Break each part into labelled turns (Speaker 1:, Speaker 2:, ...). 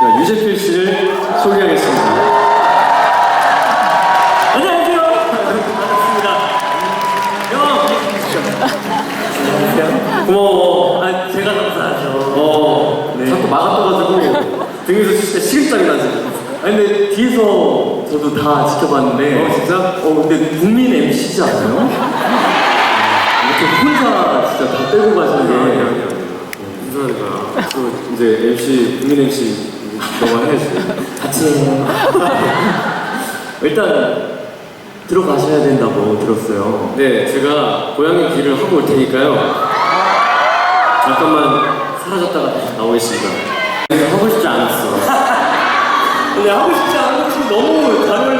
Speaker 1: 자, 유재필 씨를 소개하겠습니다.
Speaker 2: 안녕하세요. 반갑습니다. 형. 고마워. 아, 제가 감사하죠.
Speaker 1: 어,
Speaker 2: 네.
Speaker 1: 자꾸 막아떠가지고 등에서 진짜 식은땀이 나지.
Speaker 2: 아니, 근데 뒤에서 저도 다 지켜봤는데.
Speaker 1: 어, 진짜?
Speaker 2: 어, 근데 국민 MC지 않아요? 이렇게 혼자 진짜 다 빼고 가시는 게.
Speaker 1: 감사합니다. 또 이제 MC, 국민 MC 너가 해야지.
Speaker 2: 같이 해요. 일단, 들어가셔야 된다고 들었어요.
Speaker 1: 네, 제가 고양이 귀를 하고 올 테니까요. 잠깐만 사라졌다가 다시 나오겠습니다.
Speaker 2: 내가 하고 싶지 않았어. 근데 하고 싶지 않은 것이 너무 잘 어울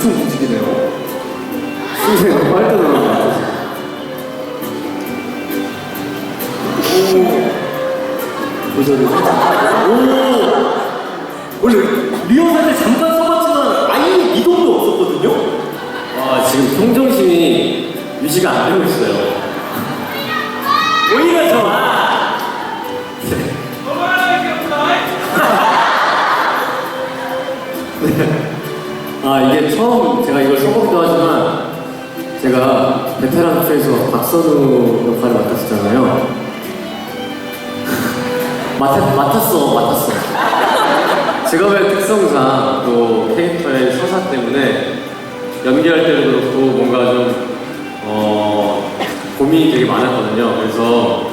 Speaker 2: 엄청 움직이네요.
Speaker 1: 너무 빨리 같아요.
Speaker 2: 보셔도 오! 원래 리허설 때 잠깐 써봤지만 아예 미동도 없었거든요?
Speaker 1: 아, 지금 평정심이 유지가 안 되고 있어요. 처음 제가 이걸 써보기도 하지만 제가 베테랑 투에서 박선우 역할을 맡았었잖아요. 맡았, 맡았어, 맡았어. 직업의 특성상 또 캐릭터의 서사 때문에 연기할 때도 그렇고 뭔가 좀 어, 고민이 되게 많았거든요. 그래서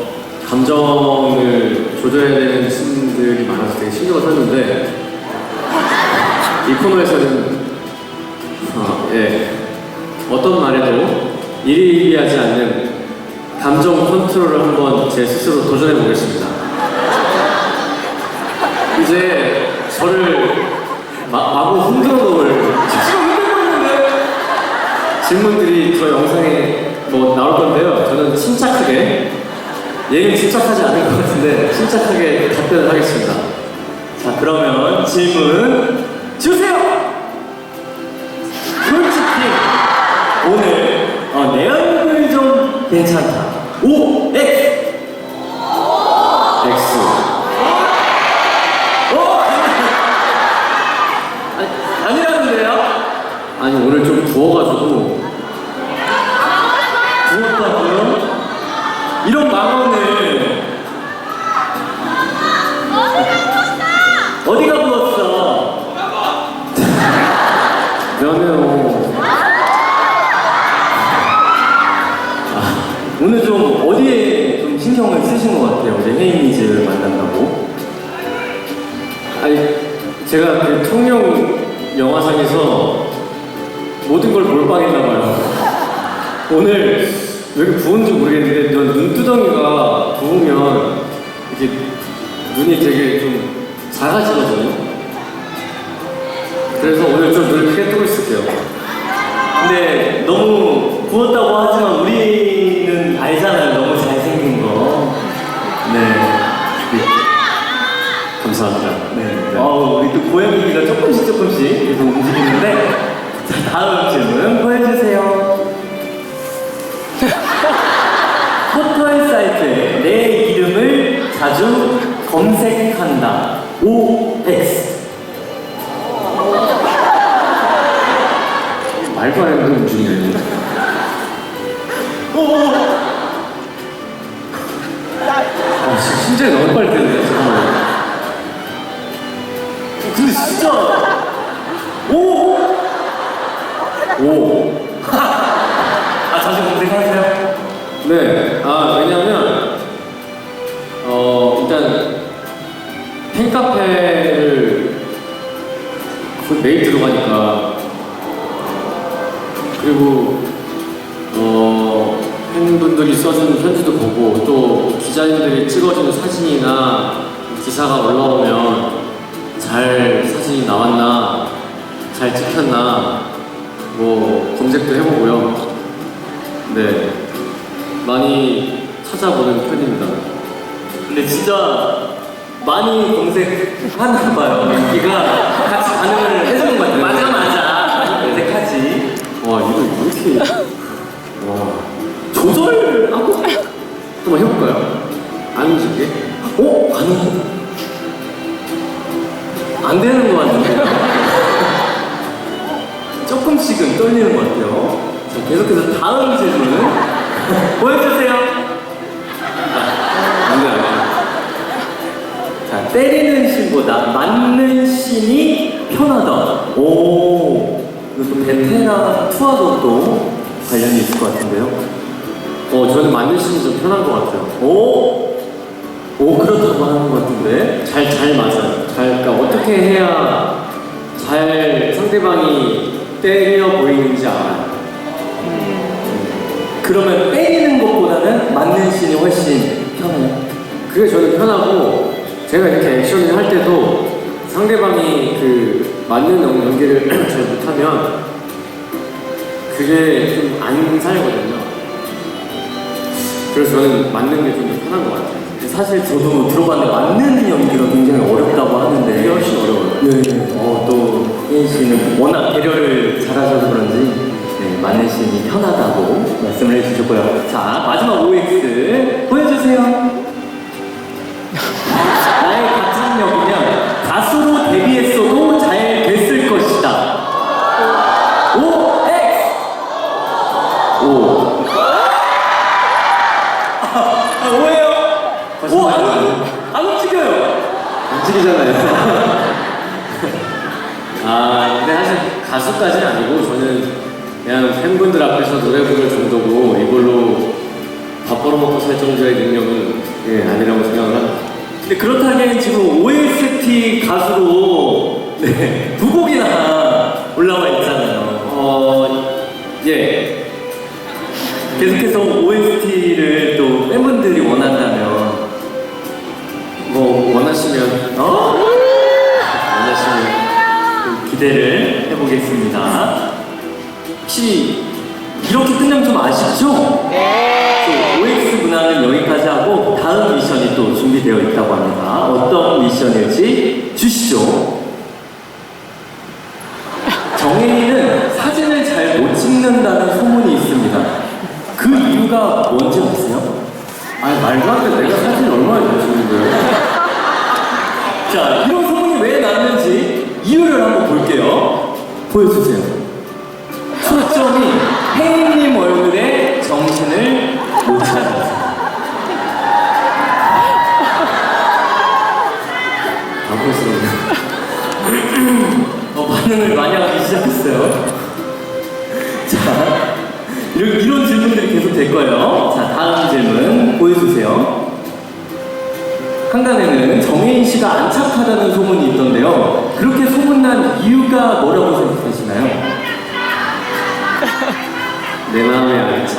Speaker 1: 감정을 조절해야 되는 씬들이 많아서 되게 신경을 썼는데 이 코너에서는 어, 예 어떤 말에도 일희일비하지 않는 감정 컨트롤을 한번 제 스스로 도전해 보겠습니다. 이제 저를 마, 마구 흔들어 놓을 질문들이 저 영상에 뭐 나올 건데요. 저는 침착하게 얘는 침착하지 않을 것 같은데 침착하게 답변을 하겠습니다.
Speaker 2: 자, 그러면 질문 괜찮다. 오! X!
Speaker 1: X
Speaker 2: 어? 아니, 아니라는데요?
Speaker 1: 아니 오늘 좀 부어가지고
Speaker 2: 부었다고요? 이런 망언을
Speaker 1: 영화상에서 모든 걸 몰빵했나 봐요. 오늘 왜 이렇게 부은지 모르겠는데 넌 눈두덩이가 부으면 이렇게 눈이 되게 좀 작아지거든요. 그래서 오늘 좀 눈을 크게 뜨고 있을게요.
Speaker 2: 근데 너무 부었다고 하지만 우리는 알잖아요. 너무 잘생긴 거. 네. 어, 우리 또 고양이가 조금씩 조금씩 계속 움직이는데. 자, 다음 질문 보여주세요. 포털 사이트에 내 이름을 자주 검색한다. OX.
Speaker 1: 말도 안 되는 움직이네요.
Speaker 2: 오!
Speaker 1: 아, 진- 심장이 너무 빨리 뛰는
Speaker 2: 진짜. 오!
Speaker 1: 오.
Speaker 2: 아, 자주 검색하세요?
Speaker 1: 네. 아 왜냐면 어 일단 팬카페를 거의 매일 들어가니까 그리고 어 팬분들이 분들이 써준 편지도 보고 또 기자님들이 찍어준 사진이나 기사가 올라오면 잘 사진이 나왔나 잘 찍혔나 뭐 검색도 해보고요. 네 많이 찾아보는 편입니다.
Speaker 2: 근데 진짜 많이 검색하나 봐요. 민기가 같이 반응을 해주는 것 같아요. 맞아 맞아. 검색하지.
Speaker 1: 와 이거 왜 이렇게 와
Speaker 2: 조절하고
Speaker 1: 한번 해볼까요? 안 움직이게?
Speaker 2: 어? 아니 안 되는 것 같은데 조금씩은 떨리는 것 같아요 자 계속해서 다음 질문 보여주세요
Speaker 1: 안돼 안돼.
Speaker 2: 자 때리는 신보다 맞는 신이 편하다 오 이것도 베테랑 투어도 또 관련이 있을 것 같은데요
Speaker 1: 어 저는 맞는 신이 좀 편한 것 같아요.
Speaker 2: 오? 오
Speaker 1: 상대방이 때려 보이는지 알아요.
Speaker 2: 그러면 때리는 것보다는 맞는 신이 훨씬 편해요
Speaker 1: 그게 저는 편하고 제가 이렇게 액션을 할 때도 상대방이 그 맞는 연- 연기를 잘 못하면 그게 좀 안 살거든요. 그래서 저는 맞는 게 좀 더 편한 것 같아요.
Speaker 2: 사실 저도 들어봤는데 맞는 연기가 굉장히 어렵다고 하는데
Speaker 1: 훨씬 어려워요.
Speaker 2: 네. 어, 또 혜인 씨는 워낙 배려를 잘하셔서 그런지 네, 맞는 신이 편하다고 말씀을 해주셨고요. 자 마지막 OX 보여주세요.
Speaker 1: 가수까지는 아니고 저는 그냥 팬분들 앞에서 노래 부를 정도고 이걸로 밥 벌어먹고 살 정도의 능력은 예, 아니라고 생각을 합니다.
Speaker 2: 근데 그렇다면 지금 OST 가수로 네, 두 곡이나 올라와 있잖아요.
Speaker 1: 어, 예.
Speaker 2: 계속해서 OST를 또 팬분들이 원한다면
Speaker 1: 뭐 원하시면
Speaker 2: 어? 기대를 해보겠습니다. 혹시 이렇게 끝나면 좀 아쉽죠? 네. OX 문화는 여기까지 하고 다음 미션이 또 준비되어 있다고 합니다. 어떤 미션일지 주시죠. 정혜인은 사진을 잘 못 찍는다는 소문이 있습니다. 그 이유가 뭔지 아세요?
Speaker 1: 아니 말도 안 돼. 내가 사진 얼마나
Speaker 2: 보여주세요. 초점이 혜인님 얼굴에 정신을 못 차렸어요.
Speaker 1: 당황스러워요.
Speaker 2: 어, 반응을 많이 하기 시작했어요. 자, 이런, 이런 질문들이 계속 될 거예요. 자, 다음 질문 보여주세요. 한간에는 정혜인 씨가 안착하다는 소문이 있던데요. 그렇게 소문난 이유가 뭐라고 생각하 시나요?
Speaker 1: 내 마음에 안 차.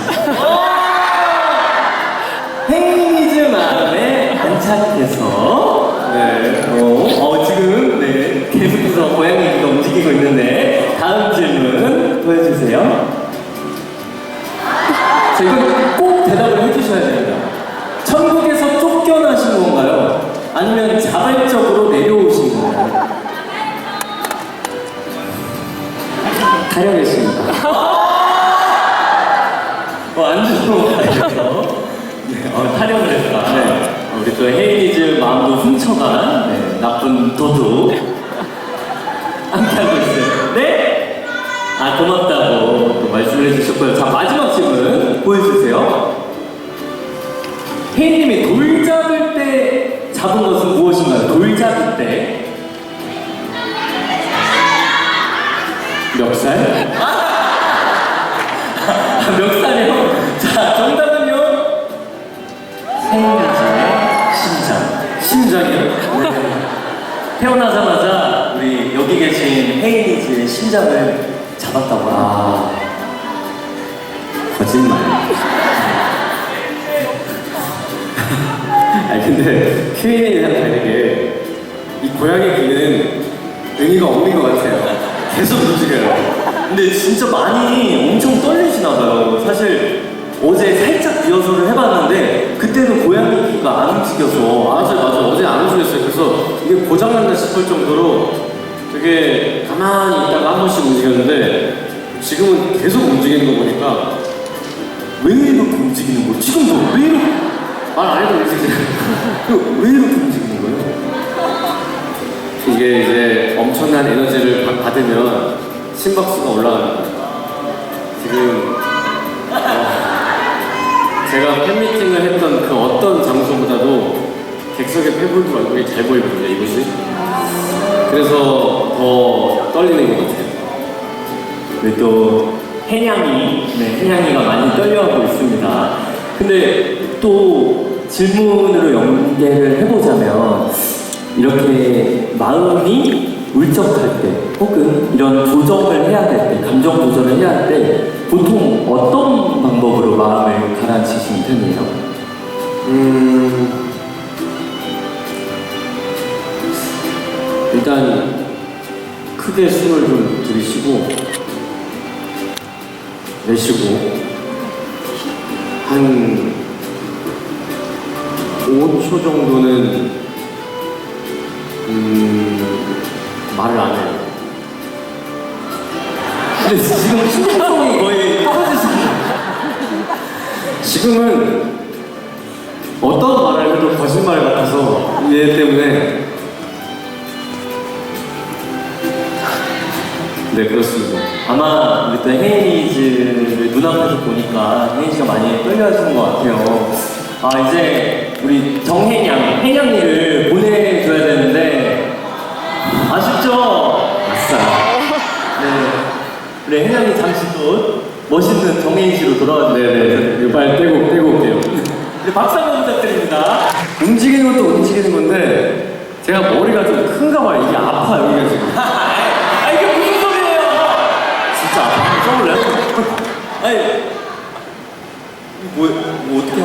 Speaker 2: 혜인이즈 마음에 안착해서
Speaker 1: 네.
Speaker 2: 어, 어, 거 같아요. 네, 어, 타령을 했다. 네. 어, 우리 또 헤이니즈 마음도 훔쳐간 네, 나쁜 도둑. 함께하고 있어요. 네? 아, 고맙다고 또 말씀을 해주셨고요. 자, 마지막 질문 보여주세요. 혜인님이 돌 잡을 때 잡은 것은 무엇인가요? 돌 잡을 때.
Speaker 1: 멱살?
Speaker 2: 태어나자마자 우리 여기 계신 헤이니즈의 심장을 잡았다고
Speaker 1: 아 네. 거짓말. 아니 근데 큐인이랑 다르게 이 고양이 귀는 의미가 없는 것 같아요. 계속 움직여요.
Speaker 2: 근데 진짜 많이 엄청 떨리시나 봐요. 사실 어제 살짝 리허설을 해봤는데 그때는 고양이 귀가 안 움직여서
Speaker 1: 맞아 맞아 어제 안 움직였어요. 그래서 이게 고장났나 싶을 정도로 되게 가만히 있다가 한 번씩 움직였는데 지금은 계속 움직이는 거 보니까
Speaker 2: 왜 이렇게 움직이는 거예요? 지금도 왜 이렇게
Speaker 1: 말안 해도 움직여요.
Speaker 2: 왜 이렇게 움직이는 거예요?
Speaker 1: 이게 이제 엄청난 에너지를 받- 받으면 심박수가 올라가는 거예요. 지금 어, 제가 팬미팅을 했던 그 어떤 장소보다도 객석의 팬분들 얼굴이 잘 보이거든요, 이곳이. 그래서 더 떨리는 것 같아요.
Speaker 2: 우리 또 해냥이, 네, 해냥이가 많이 떨려하고 있습니다. 근데 또 질문으로 연계를 해보자면 이렇게 마음이 울적할 때 혹은 이런 조정을 해야 될 때, 감정 조절을 해야 할 때 보통 어떤 방법으로 마음을 가라앉히시는 편이에요?
Speaker 1: 음, 일단 크게 숨을 좀 들이쉬고 내쉬고 한 5초 정도는
Speaker 2: 근데 지금 신경성이 거의 떨어지시는
Speaker 1: 지금은 어떤 말을 해도 거짓말 같아서 얘 때문에 네 그렇습니다.
Speaker 2: 아마 또 헤이즈를 눈앞에서 보니까 헤이즈가 많이 떨려하시는 것 같아요. 아 이제 우리 정혜냥, 혜냥이를 보내줘야 되는데 아쉽죠?
Speaker 1: 아싸.
Speaker 2: 네. 우리 혜냥이 잠시 또 멋있는 정혜인 씨로 돌아와 주세요.
Speaker 1: 네네. 이거 빨리 떼고 떼고 올게요.
Speaker 2: 네, 박수 한번 부탁드립니다.
Speaker 1: 움직이는 것도 움직이는 건데 제가 머리가 좀 큰가 봐요. 이게 아파 여기가 지금.
Speaker 2: 아 이게 무슨 소리예요?
Speaker 1: 진짜 아파. 써볼래요?
Speaker 2: 아니 뭐, 뭐 어떻게